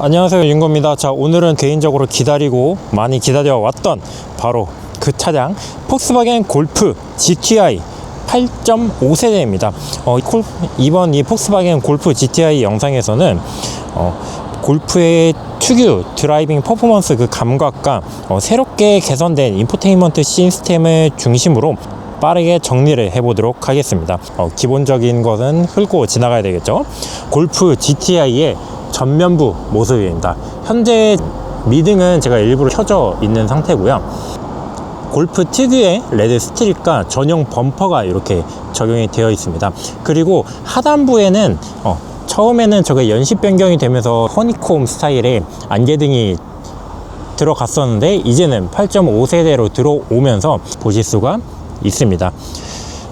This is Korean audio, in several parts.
안녕하세요 윤거입니다 자 오늘은 개인적으로 기다리고 많이 기다려 왔던 바로 그 차량 폭스바겐 골프 GTI 8.5세대입니다 어, 콜- 이번 이 폭스바겐 골프 GTI 영상에서는 어, 골프의 특유 드라이빙 퍼포먼스 그 감각과 어, 새롭게 개선된 인포테인먼트 시스템을 중심으로 빠르게 정리를 해보도록 하겠습니다. 어, 기본적인 것은 훑고 지나가야 되겠죠. 골프 GTI의 전면부 모습입니다. 현재 미등은 제가 일부러 켜져 있는 상태고요. 골프 특유의 레드 스트립과 전용 범퍼가 이렇게 적용이 되어 있습니다. 그리고 하단부에는 어, 처음에는 저게 연식 변경이 되면서 허니콤 스타일의 안개등이 들어갔었는데 이제는 8.5세대로 들어오면서 보실 수가 있습니다.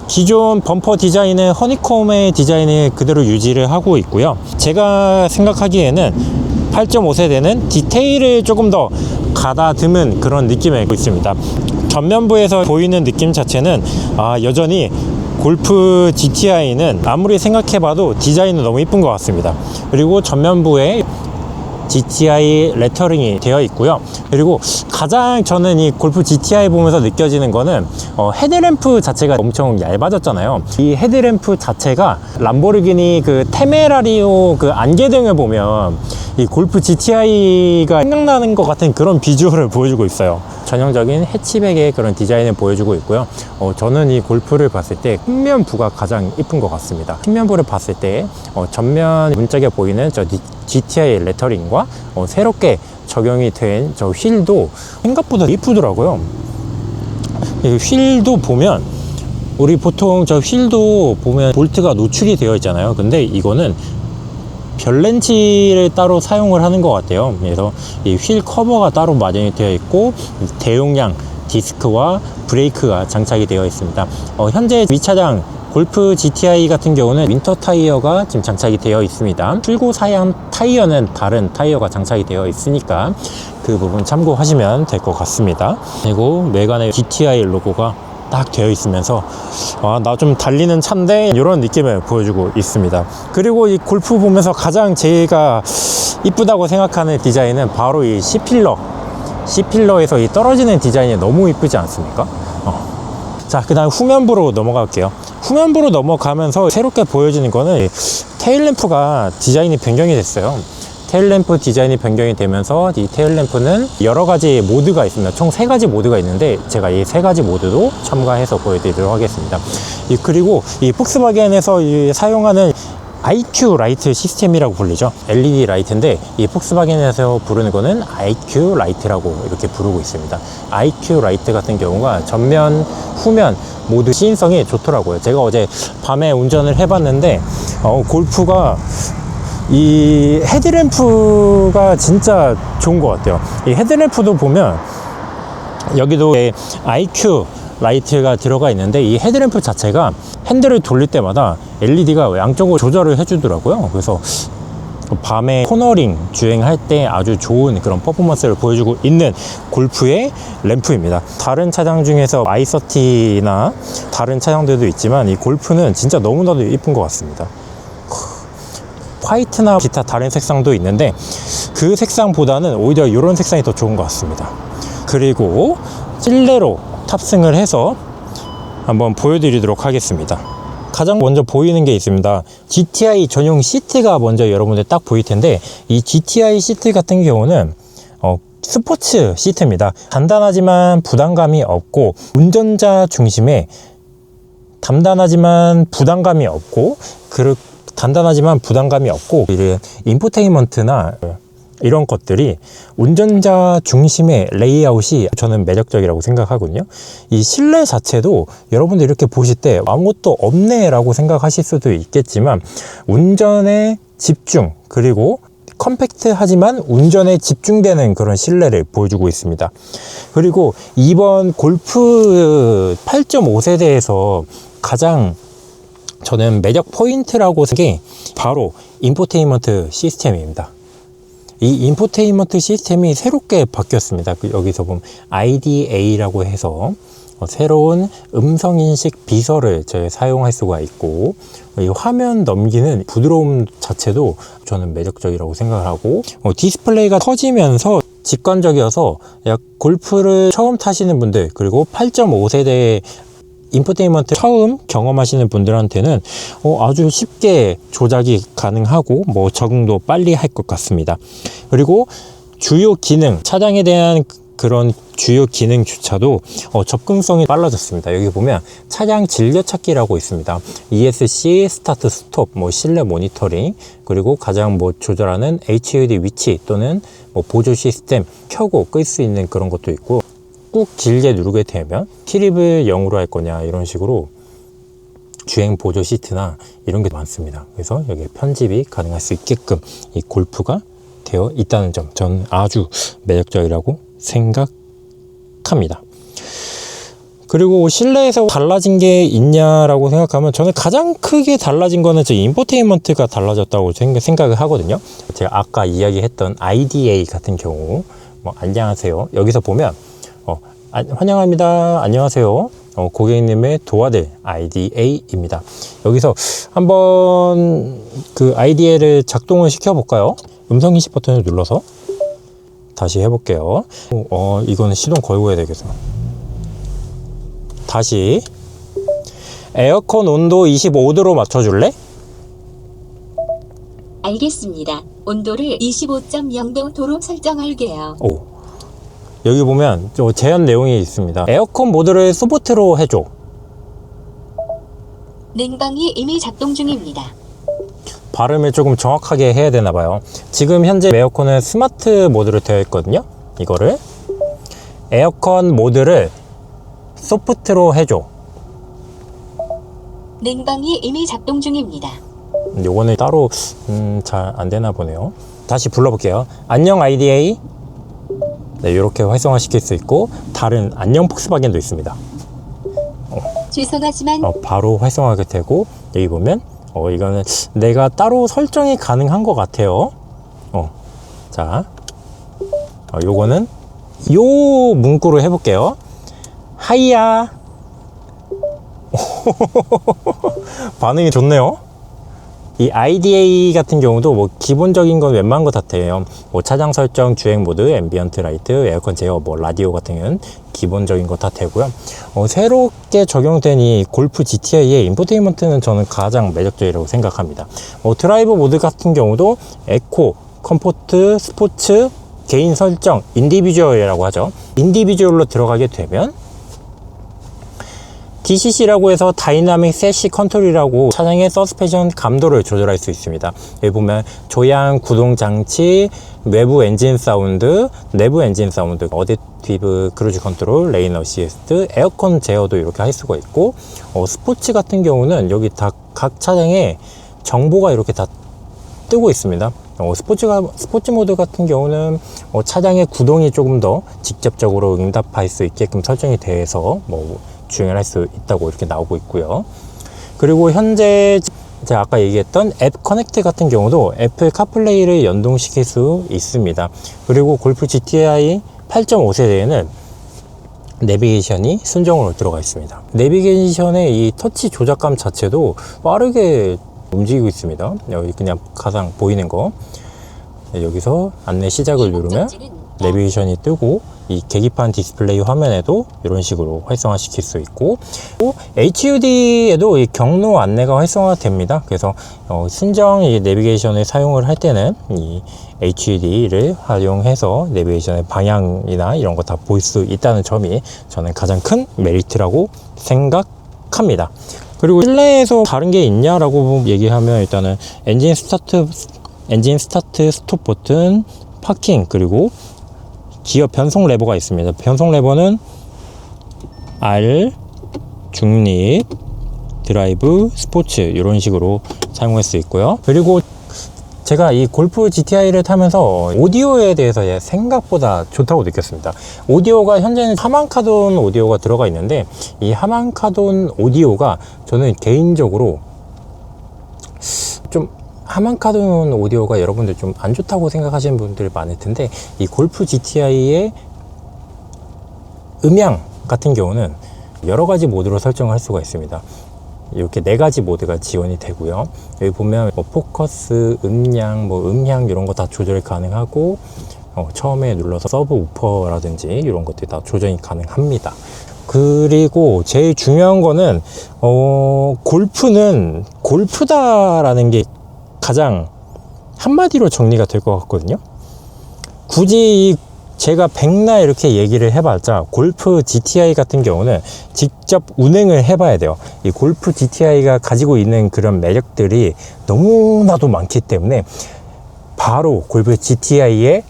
기존 범퍼 디자인은 허니콤의 디자인을 그대로 유지를 하고 있고요. 제가 생각하기에는 8.5세대는 디테일을 조금 더 가다듬은 그런 느낌을 있습니다. 전면부에서 보이는 느낌 자체는 아, 여전히 골프 GTI는 아무리 생각해봐도 디자인은 너무 이쁜 것 같습니다. 그리고 전면부에 GTI 레터링이 되어 있고요. 그리고 가장 저는 이 골프 GTI 보면서 느껴지는 거는 어, 헤드램프 자체가 엄청 얇아졌잖아요. 이 헤드램프 자체가 람보르기니 그 테메라리오 그 안개등을 보면 이 골프 GTI가 생각나는 것 같은 그런 비주얼을 보여주고 있어요. 전형적인 해치백의 그런 디자인을 보여주고 있고요. 어, 저는 이 골프를 봤을 때 측면부가 가장 이쁜 것 같습니다. 측면부를 봤을 때 어, 전면 문짝에 보이는 저 디- GTI 레터링과 어, 새롭게 적용이 된 저 휠도 생각보다 이쁘더라고요. 이 휠도 보면 우리 보통 저 휠도 보면 볼트가 노출이 되어 있잖아요. 근데 이거는 별렌치를 따로 사용을 하는 것 같아요. 그래서 이 휠 커버가 따로 마련이 되어 있고 대용량 디스크와 브레이크가 장착이 되어 있습니다. 어, 현재 위 차량 골프 GTI 같은 경우는 윈터 타이어가 지금 장착이 되어 있습니다. 출고 사양 타이어는 다른 타이어가 장착이 되어 있으니까 그 부분 참고하시면 될 것 같습니다. 그리고 외관에 GTI 로고가 딱 되어 있으면서 아, 나 좀 달리는 차인데 이런 느낌을 보여주고 있습니다. 그리고 이 골프 보면서 가장 제가 이쁘다고 생각하는 디자인은 바로 이 C필러. C필러에서 이 떨어지는 디자인이 너무 이쁘지 않습니까? 어. 자, 그 다음 후면부로 넘어갈게요. 후면부로 넘어가면서 새롭게 보여지는 거는 이 테일램프가 디자인이 변경이 됐어요. 테일램프 디자인이 변경이 되면서 이 테일램프는 여러 가지 모드가 있습니다. 총 세 가지 모드가 있는데 제가 이 세 가지 모드도 첨가해서 보여드리도록 하겠습니다. 이 그리고 이 폭스바겐에서 이 사용하는 IQ 라이트 시스템이라고 불리죠. LED 라이트인데 이 폭스바겐에서 부르는 거는 IQ 라이트라고 이렇게 부르고 있습니다. IQ 라이트 같은 경우가 전면, 후면 모두 시인성이 좋더라고요. 제가 어제 밤에 운전을 해봤는데 어, 골프가 이 헤드램프가 진짜 좋은 것 같아요. 이 헤드램프도 보면 여기도 IQ 라이트가 들어가 있는데 이 헤드램프 자체가 핸들을 돌릴 때마다 LED가 양쪽으로 조절을 해주더라고요. 그래서 밤에 코너링 주행할 때 아주 좋은 그런 퍼포먼스를 보여주고 있는 골프의 램프입니다. 다른 차량 중에서 i30나 다른 차량들도 있지만 이 골프는 진짜 너무나도 이쁜 것 같습니다. 화이트나 기타 다른 색상도 있는데 그 색상보다는 오히려 이런 색상이 더 좋은 것 같습니다. 그리고 실내로 탑승을 해서 한번 보여드리도록 하겠습니다. 가장 먼저 보이는 게 있습니다. GTI 전용 시트가 먼저 여러분들 딱 보일 텐데 이 GTI 시트 같은 경우는 어, 스포츠 시트입니다. 간단하지만 부담감이 없고 운전자 중심의 단단하지만 부담감이 없고 그 단단하지만 부담감이 없고 이런 인포테인먼트나 이런 것들이 운전자 중심의 레이아웃이 저는 매력적이라고 생각하거든요. 이 실내 자체도 여러분들 이렇게 보실 때 아무것도 없네라고 생각하실 수도 있겠지만 운전에 집중 그리고 컴팩트하지만 운전에 집중되는 그런 실내를 보여주고 있습니다. 그리고 이번 골프 8.5세대에서 가장 저는 매력 포인트라고 생각해 바로 인포테인먼트 시스템입니다. 이 인포테인먼트 시스템이 새롭게 바뀌었습니다. 그 여기서 보면 IDA라고 해서 어, 새로운 음성 인식 비서를 저희 사용할 수가 있고 이 화면 넘기는 부드러움 자체도 저는 매력적이라고 생각을 하고 어, 디스플레이가 커지면서 직관적이어서 약 골프를 처음 타시는 분들 그리고 8.5세대 인포테인먼트 처음 경험하시는 분들한테는 어, 아주 쉽게 조작이 가능하고 뭐 적응도 빨리 할 것 같습니다. 그리고 주요 기능 차량에 대한 그런 주요 기능조차도 어, 접근성이 빨라졌습니다. 여기 보면 차량 즐겨찾기라고 있습니다. ESC, 스타트, 스톱, 뭐 실내 모니터링, 그리고 가장 뭐 조절하는 HUD 위치 또는 뭐 보조 시스템 켜고 끌 수 있는 그런 것도 있고 꾹 길게 누르게 되면 트립을 0으로 할 거냐 이런 식으로 주행 보조 시트나 이런 게 많습니다. 그래서 여기 편집이 가능할 수 있게끔 이 골프가 되어 있다는 점 저는 아주 매력적이라고 생각합니다. 그리고 실내에서 달라진 게 있냐라고 생각하면 저는 가장 크게 달라진 거는 저 인포테인먼트가 달라졌다고 생각- 생각을 하거든요. 제가 아까 이야기했던 IDA 같은 경우 뭐 안녕하세요. 여기서 보면 어, 아, 환영합니다. 안녕하세요. 어, 고객님의 도와드릴 IDA입니다. 여기서 한번 그 IDA를 작동을 시켜 볼까요? 음성 인식 버튼을 눌러서 다시 해볼게요. 어, 이거는 시동 걸고 해야 되겠어. 다시 에어컨 온도 25도로 맞춰줄래? 알겠습니다. 온도를 25.0도로 설정할게요. 오. 여기 보면 저 제한 내용이 있습니다. 에어컨 모드를 소프트로 해줘. 냉방이 이미 작동 중입니다. 발음을 조금 정확하게 해야 되나 봐요. 지금 현재 에어컨은 스마트 모드로 되어 있거든요. 이거를 에어컨 모드를 소프트로 해줘. 냉방이 이미 작동 중입니다. 요거는 따로 음, 잘 안 되나 보네요. 다시 불러볼게요. 안녕 IDA. 네, 이렇게 활성화 시킬 수 있고 다른 안녕 폭스바겐도 있습니다. 죄송하지만 어, 바로 활성화가 되고 여기 보면 어, 이거는 내가 따로 설정이 가능한 것 같아요. 어, 자, 어, 요거는 요 문구로 해볼게요. 하이야. 반응이 좋네요. 이 IDA 같은 경우도 뭐 기본적인 건 웬만한 거 다 돼요. 뭐 차량 설정, 주행 모드, 앰비언트 라이트, 에어컨 제어, 뭐 라디오 같은 경우는 기본적인 거 다 되고요. 어, 새롭게 적용된 이 골프 GTI의 인포테인먼트는 저는 가장 매력적이라고 생각합니다. 뭐 드라이브 모드 같은 경우도 에코, 컴포트, 스포츠, 개인 설정, 인디비주얼이라고 하죠. 인디비주얼로 들어가게 되면 DCC라고 해서 다이나믹 세시 컨트롤이라고 차량의 서스펜션 감도를 조절할 수 있습니다. 여기 보면 조향, 구동 장치, 외부 엔진 사운드, 내부 엔진 사운드, 어댑티브 크루즈 컨트롤, 레인 어시스트, 에어컨 제어도 이렇게 할 수가 있고 어, 스포츠 같은 경우는 여기 다 각 차량에 정보가 이렇게 다 뜨고 있습니다. 어, 스포츠가 스포츠 모드 같은 경우는 어, 차량의 구동이 조금 더 직접적으로 응답할 수 있게끔 설정이 돼서 뭐 주행을 할 수 있다고 이렇게 나오고 있고요. 그리고 현재 제가 아까 얘기했던 앱 커넥트 같은 경우도 애플 카플레이를 연동시킬 수 있습니다. 그리고 골프 GTI 8.5세대에는 내비게이션이 순정으로 들어가 있습니다. 내비게이션의 이 터치 조작감 자체도 빠르게 움직이고 있습니다. 여기 그냥 가상 보이는 거. 네, 여기서 안내 시작을 누르면 내비게이션이 뜨고 이 계기판 디스플레이 화면에도 이런 식으로 활성화 시킬 수 있고 또 HUD에도 이 경로 안내가 활성화됩니다. 그래서 어, 순정 이 내비게이션을 사용을 할 때는 이 HUD를 활용해서 내비게이션의 방향이나 이런 거 다 볼 수 있다는 점이 저는 가장 큰 메리트라고 생각합니다. 그리고 실내에서 다른 게 있냐라고 얘기하면 일단은 엔진 스타트 엔진 스타트 스톱 버튼 파킹 그리고 기어 변속 레버가 있습니다. 변속 레버는 R, 중립, 드라이브, 스포츠 이런 식으로 사용할 수 있고요. 그리고 제가 이 골프 GTI를 타면서 오디오에 대해서 예, 생각보다 좋다고 느꼈습니다. 오디오가 현재는 하만카돈 오디오가 들어가 있는데 이 하만카돈 오디오가 저는 개인적으로 좀 하만카돈 오디오가 여러분들 좀 안 좋다고 생각하시는 분들이 많을 텐데 이 골프 GTI의 음향 같은 경우는 여러 가지 모드로 설정을 할 수가 있습니다. 이렇게 네 가지 모드가 지원이 되고요. 여기 보면 뭐 포커스, 음량, 뭐 음향 이런 거 다 조절 가능하고 어, 처음에 눌러서 서브 우퍼라든지 이런 것들이 다 조정이 가능합니다. 그리고 제일 중요한 거는 어, 골프는 골프다라는 게 가장 한마디로 정리가 될 것 같거든요. 굳이 이 제가 백나 이렇게 얘기를 해봤자 골프 GTI 같은 경우는 직접 운행을 해봐야 돼요. 이 골프 GTI가 가지고 있는 그런 매력들이 너무나도 많기 때문에 바로 골프 GTI의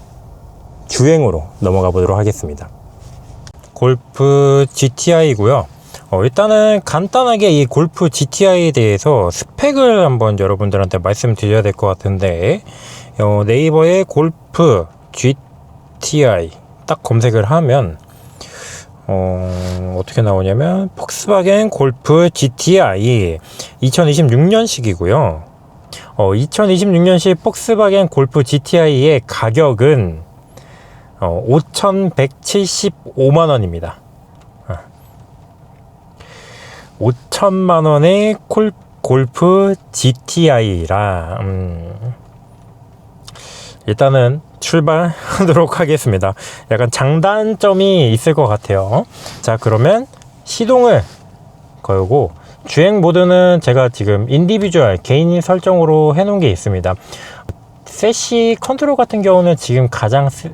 주행으로 넘어가 보도록 하겠습니다. 골프 GTI고요. 어, 일단은 간단하게 이 골프 GTI에 대해서 스펙을 한번 여러분들한테 말씀드려야 될 것 같은데 어, 네이버에 골프 GTI 딱 검색을 하면 어, 어떻게 나오냐면 폭스바겐 골프 GTI 2026년식이고요. 어, 2026년식 폭스바겐 골프 GTI의 가격은 어, 5,175만 원입니다. 5천만 원의 콜, 골프 GTI라 음, 일단은 출발하도록 하겠습니다. 약간 장단점이 있을 것 같아요. 자 그러면 시동을 걸고 주행 모드는 제가 지금 인디비주얼 개인 설정으로 해놓은 게 있습니다. 세시 컨트롤 같은 경우는 지금 가장 스-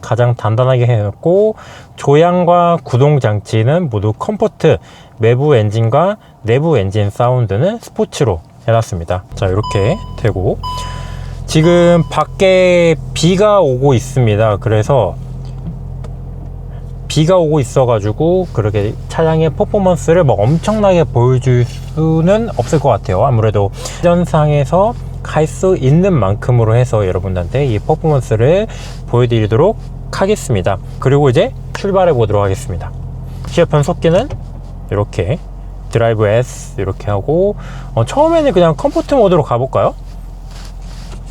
가장 단단하게 해놓고 조향과 구동 장치는 모두 컴포트 외부 엔진과 내부 엔진 사운드는 스포츠로 해놨습니다. 자 이렇게 되고 지금 밖에 비가 오고 있습니다. 그래서 비가 오고 있어가지고 그렇게 차량의 퍼포먼스를 뭐 엄청나게 보여줄 수는 없을 것 같아요. 아무래도 전상에서 갈 수 있는 만큼으로 해서 여러분들한테 이 퍼포먼스를 보여드리도록 하겠습니다. 그리고 이제 출발해 보도록 하겠습니다. 시어 변속기는 이렇게 드라이브 S 이렇게 하고 어, 처음에는 그냥 컴포트 모드로 가볼까요?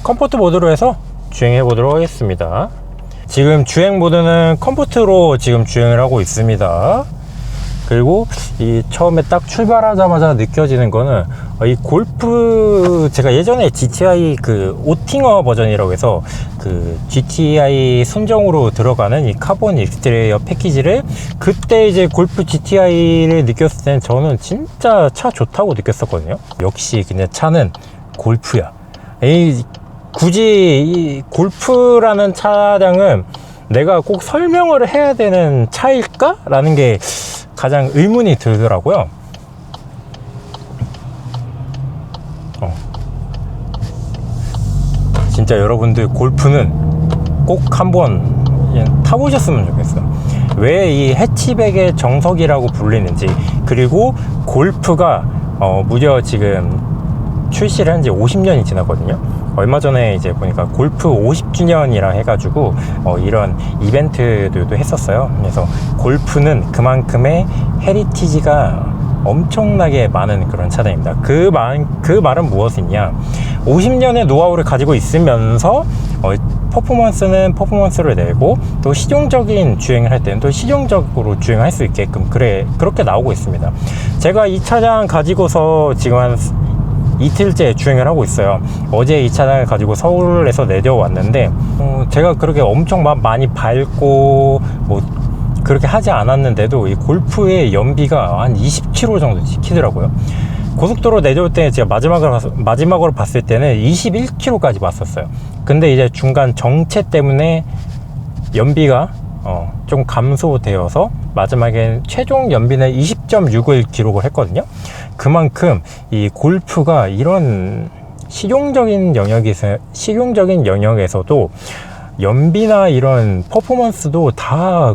컴포트 모드로 해서 주행해 보도록 하겠습니다. 지금 주행 모드는 컴포트로 지금 주행을 하고 있습니다. 그리고 이 처음에 딱 출발하자마자 느껴지는 거는 어, 이 골프 제가 예전에 GTI 그 오팅어 버전이라고 해서 그 GTI 순정으로 들어가는 이 카본 익스테리어 패키지를 그때 이제 골프 GTI를 느꼈을 때는 저는 진짜 차 좋다고 느꼈었거든요. 역시 그냥 차는 골프야. 이 굳이 이 골프라는 차량은 내가 꼭 설명을 해야 되는 차일까? 라는 게 가장 의문이 들더라고요. 어. 진짜 여러분들 골프는 꼭 한번 예, 타보셨으면 좋겠어요. 왜 이 해치백의 정석이라고 불리는지 그리고 골프가 어, 무려 지금 출시를 한 지 50년이 지났거든요. 얼마 전에 이제 보니까 골프 50주년이라 해가지고 어, 이런 이벤트들도 했었어요. 그래서 골프는 그만큼의 헤리티지가 엄청나게 많은 그런 차량입니다. 그 말, 그 말은 무엇이냐? 50년의 노하우를 가지고 있으면서 어, 퍼포먼스는 퍼포먼스를 내고 또 실용적인 주행을 할 때는 또 실용적으로 주행할 수 있게끔 그래 그렇게 나오고 있습니다. 제가 이 차량 가지고서 지금 한 이틀째 주행을 하고 있어요. 어제 이 차량을 가지고 서울에서 내려왔는데 어, 제가 그렇게 엄청 막 많이 밟고 뭐 그렇게 하지 않았는데도 이 골프의 연비가 한 20km 정도 찍히더라고요. 고속도로 내려올 때 제가 마지막으로 마지막으로 봤을 때는 21km까지 봤었어요. 근데 이제 중간 정체 때문에 연비가 어, 좀 감소되어서 마지막엔 최종 연비는 20.6을 기록을 했거든요. 그만큼 이 골프가 이런 실용적인 영역에서 실용적인 영역에서도 연비나 이런 퍼포먼스도 다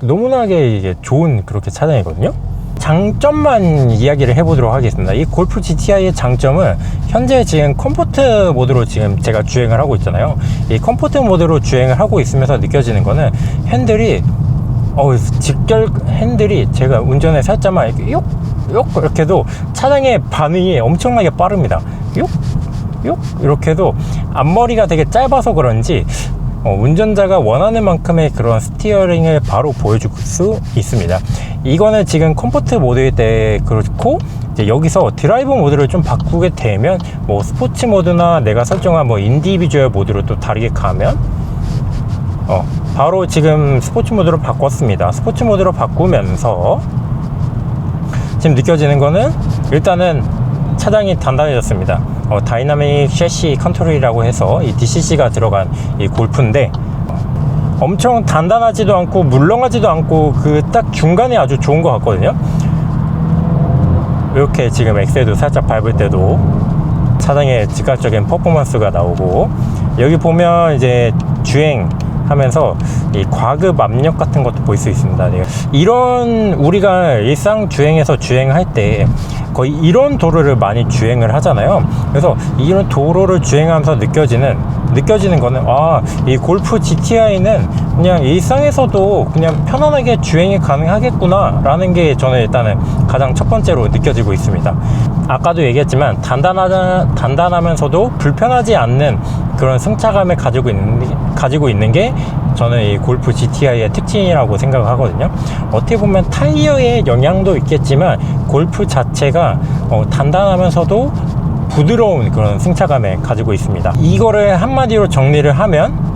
너무나게 이게 좋은 그렇게 차량이거든요. 장점만 이야기를 해보도록 하겠습니다. 이 골프 GTI의 장점은 현재 지금 컴포트 모드로 지금 제가 주행을 하고 있잖아요. 이 컴포트 모드로 주행을 하고 있으면서 느껴지는 거는 핸들이 어 직결 핸들이 제가 운전에 살짝만 이렇게 욕, 욕 이렇게 해도 차량의 반응이 엄청나게 빠릅니다. 욕, 욕 이렇게 해도 앞머리가 되게 짧아서 그런지 어, 운전자가 원하는 만큼의 그런 스티어링을 바로 보여줄 수 있습니다. 이거는 지금 컴포트 모드일 때 그렇고 여기서 드라이브 모드를 좀 바꾸게 되면 뭐 스포츠 모드나 내가 설정한 뭐 인디비주얼 모드로 또 다르게 가면 어, 바로 지금 스포츠 모드로 바꿨습니다. 스포츠 모드로 바꾸면서 지금 느껴지는 거는 일단은 차량이 단단해졌습니다. 어, 다이나믹 셰시 컨트롤이라고 해서 이 DCC가 들어간 이 골프인데 어, 엄청 단단하지도 않고 물렁하지도 않고 그 딱 중간에 아주 좋은 것 같거든요. 이렇게 지금 엑셀도 살짝 밟을 때도 차량의 즉각적인 퍼포먼스가 나오고 여기 보면 이제 주행 하면서 이 과급 압력 같은 것도 볼 수 있습니다. 네. 이런 우리가 일상 주행에서 주행할 때 거의 이런 도로를 많이 주행을 하잖아요. 그래서 이런 도로를 주행하면서 느껴지는 느껴지는 거는 아 이 골프 GTI는 그냥 일상에서도 그냥 편안하게 주행이 가능하겠구나 라는 게 저는 일단은 가장 첫 번째로 느껴지고 있습니다. 아까도 얘기했지만 단단하다 단단하면서도 불편하지 않는 그런 승차감을 가지고 있는 가지고 있는 게 저는 이 골프 GTI의 특징이라고 생각하거든요. 어떻게 보면 타이어의 영향도 있겠지만 골프 자체가 어, 단단하면서도 부드러운 그런 승차감을 가지고 있습니다. 이거를 한마디로 정리를 하면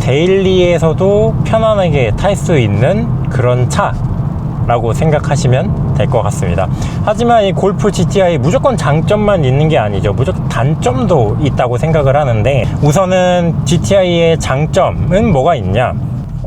데일리에서도 편안하게 탈 수 있는 그런 차라고 생각하시면 될 것 같습니다. 하지만 이 골프 GTI 무조건 장점만 있는 게 아니죠. 무조건 단점도 있다고 생각을 하는데 우선은 GTI의 장점은 뭐가 있냐?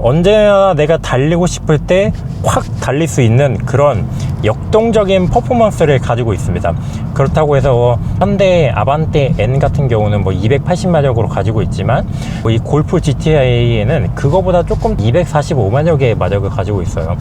언제나 내가 달리고 싶을 때 확 달릴 수 있는 그런 역동적인 퍼포먼스를 가지고 있습니다. 그렇다고 해서 현대 아반떼 N 같은 경우는 뭐 280마력으로 가지고 있지만 뭐이 골프 GTI에는 그거보다 조금 245마력의 마력을 가지고 있어요.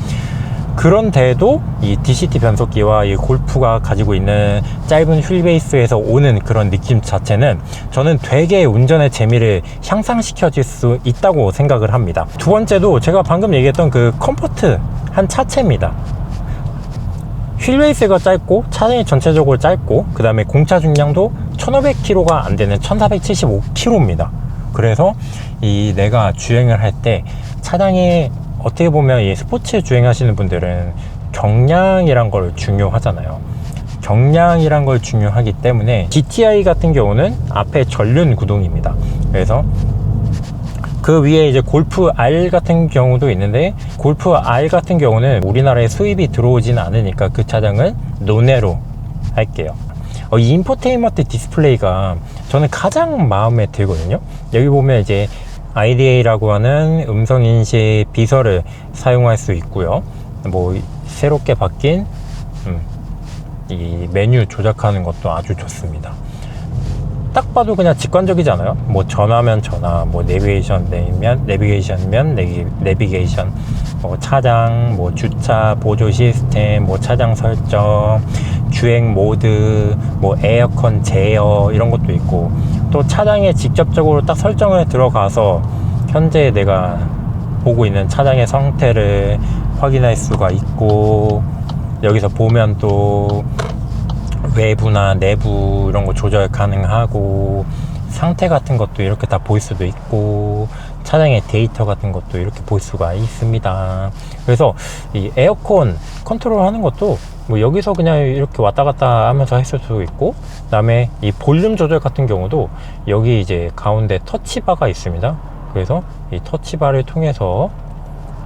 그런데도 이 DCT 변속기와 이 골프가 가지고 있는 짧은 휠 베이스에서 오는 그런 느낌 자체는 저는 되게 운전의 재미를 향상시켜 줄 수 있다고 생각을 합니다. 두 번째도 제가 방금 얘기했던 그 컴포트 한 차체입니다. 휠베이스가 짧고 차량이 전체적으로 짧고 그 다음에 공차 중량도 1500km가 안 되는 1475km입니다. 그래서 이 내가 주행을 할 때 차량이 어떻게 보면 이 스포츠 주행하시는 분들은 경량이란 걸 중요하잖아요. 경량이란 걸 중요하기 때문에 GTI 같은 경우는 앞에 전륜 구동입니다. 그래서 그 위에 이제 골프 R 같은 경우도 있는데 골프 R 같은 경우는 우리나라에 수입이 들어오지는 않으니까 그 차량은 논외로 할게요. 어, 이 인포테인먼트 디스플레이가 저는 가장 마음에 들거든요. 여기 보면 이제 IDA라고 하는 음성 인식 비서를 사용할 수 있고요. 뭐 새롭게 바뀐 음, 이 메뉴 조작하는 것도 아주 좋습니다. 딱 봐도 그냥 직관적이지 않아요? 뭐 전화면 전화, 뭐 내비게이션 되면 내비게이션면 내비, 내비게이션, 뭐 차량, 뭐 주차 보조 시스템, 뭐 차량 설정, 주행 모드, 뭐 에어컨 제어 이런 것도 있고 또 차량에 직접적으로 딱 설정을 들어가서 현재 내가 보고 있는 차량의 상태를 확인할 수가 있고 여기서 보면 또 외부나 내부 이런 거 조절 가능하고 상태 같은 것도 이렇게 다 볼 수도 있고 차량의 데이터 같은 것도 이렇게 볼 수가 있습니다. 그래서 이 에어컨 컨트롤 하는 것도 뭐 여기서 그냥 이렇게 왔다 갔다 하면서 했을 수도 있고 그다음에 이 볼륨 조절 같은 경우도 여기 이제 가운데 터치바가 있습니다. 그래서 이 터치바를 통해서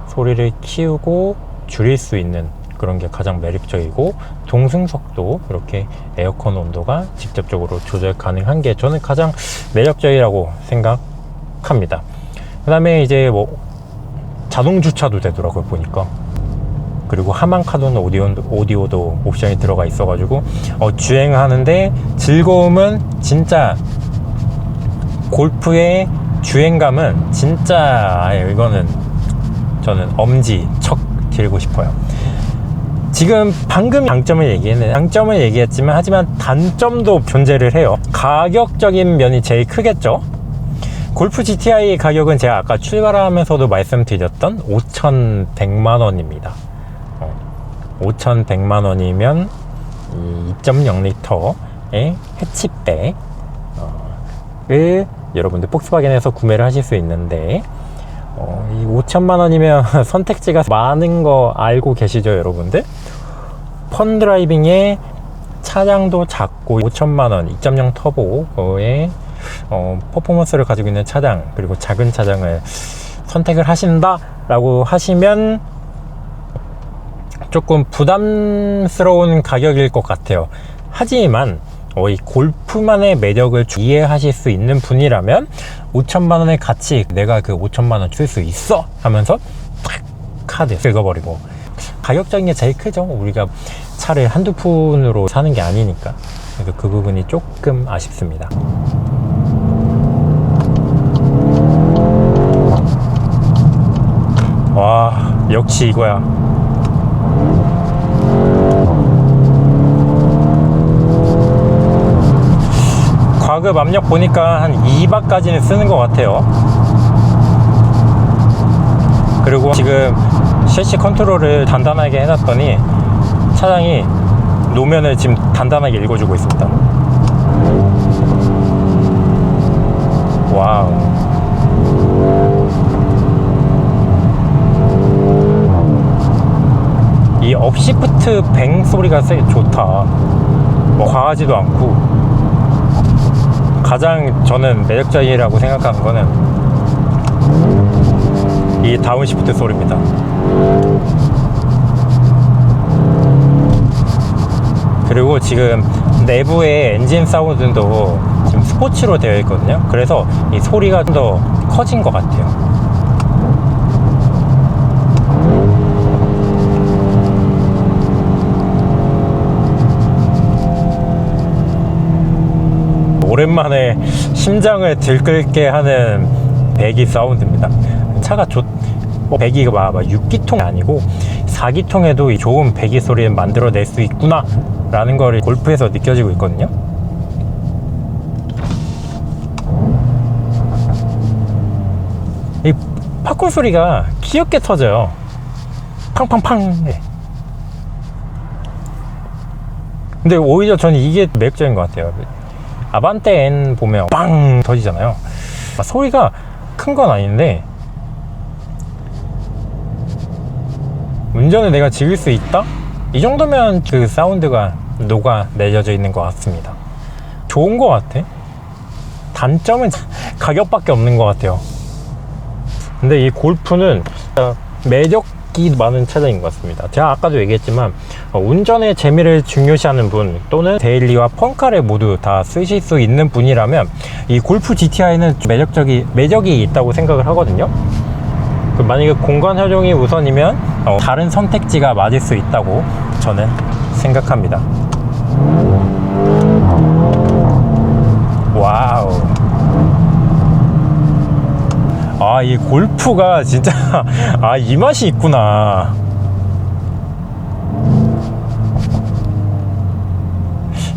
소리를 키우고 줄일 수 있는 그런 게 가장 매력적이고 동승석도 이렇게 에어컨 온도가 직접적으로 조절 가능한 게 저는 가장 매력적이라고 생각합니다. 그 다음에 이제 뭐 자동 주차도 되더라고요 보니까 그리고 하만 카돈 오디오, 오디오도 옵션이 들어가 있어 가지고 어, 주행하는데 즐거움은 진짜 골프의 주행감은 진짜 아예 이거는 저는 엄지 척 들고 싶어요. 지금 방금 장점을 얘기했는 장점을 얘기했지만 하지만 단점도 존재를 해요. 가격적인 면이 제일 크겠죠. 골프 GTI 가격은 제가 아까 출발하면서도 말씀드렸던 5,100만 원입니다. 어, 5,100만 원이면 이 2.0리터의 해치백을 여러분들 폭스바겐에서 구매를 하실 수 있는데 어, 이 5천만 원이면 선택지가 많은 거 알고 계시죠, 여러분들? 펀드라이빙에 차량도 작고 5천만 원 2.0 터보의 어, 퍼포먼스를 가지고 있는 차량 그리고 작은 차량을 선택을 하신다라고 하시면 조금 부담스러운 가격일 것 같아요. 하지만 어, 이 골프만의 매력을 이해하실 수 있는 분이라면 5천만 원의 가치 내가 그 5천만 원쓸수 있어 하면서 탁 카드 긁어버리고 가격적인 게 제일 크죠. 우리가 차를 한두 푼으로 사는 게 아니니까. 그래서 그 부분이 조금 아쉽습니다. 와, 역시 이거야. 과급 압력 보니까 한 2바까지는 쓰는 것 같아요. 그리고 지금 셰시 컨트롤을 단단하게 해놨더니 차량이 노면을 지금 단단하게 읽어주고 있습니다. 와우. 이 업시프트 뱅 소리가 세 좋다. 뭐 과하지도 않고 가장 저는 매력적이라고 생각하는 거는 이 다운시프트 소리입니다. 그리고 지금 내부의 엔진 사운드도 지금 스포츠로 되어 있거든요. 그래서 이 소리가 좀 더 커진 것 같아요. 오랜만에 심장을 들끓게 하는 배기 사운드입니다. 차가 좋, 뭐 배기가 막, 막 6기통이 아니고 4기통에도 이 좋은 배기 소리를 만들어낼 수 있구나 라는 걸 골프에서 느껴지고 있거든요. 이 팝콘 소리가 귀엽게 터져요. 팡팡팡. 네. 근데 오히려 저는 이게 매력적인 것 같아요. 아반떼 N 보면 빵 터지잖아요. 아, 소리가 큰 건 아닌데 운전을 내가 즐길 수 있다? 이 정도면 그 사운드가 녹아 내려져 있는 것 같습니다. 좋은 것 같아. 단점은 가격밖에 없는 것 같아요. 근데 이 골프는 매력 이 많은 차량인 것 같습니다. 제가 아까도 얘기했지만 어, 운전의 재미를 중요시하는 분 또는 데일리와 펑카를 모두 다 쓰실 수 있는 분이라면 이 골프 GTI는 매력적이 매력이 있다고 생각을 하거든요. 그 만약에 공간 활용이 우선이면 어, 다른 선택지가 맞을 수 있다고 저는 생각합니다. 와우. 아, 이 골프가 진짜, 아, 이 맛이 있구나.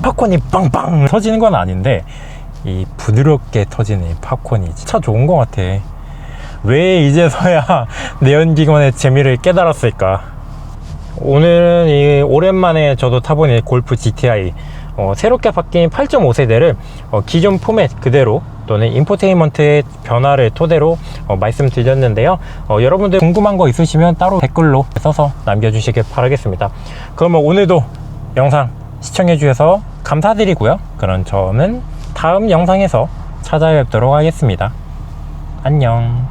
팝콘이 빵빵 터지는 건 아닌데, 이 부드럽게 터지는 이 팝콘이 진짜 좋은 것 같아. 왜 이제서야 내연기관의 재미를 깨달았을까? 오늘은 이 오랜만에 저도 이 골프 GTI 어, 새롭게 바뀐 8.5세대를 어, 기존 포맷 그대로 또는 인포테인먼트의 변화를 토대로 어, 말씀드렸는데요. 어, 여러분들 궁금한 거 있으시면 따로 댓글로 써서 남겨주시길 바라겠습니다. 그러면 뭐 오늘도 영상 시청해 주셔서 감사드리고요. 그럼 저는 다음 영상에서 찾아뵙도록 하겠습니다. 안녕.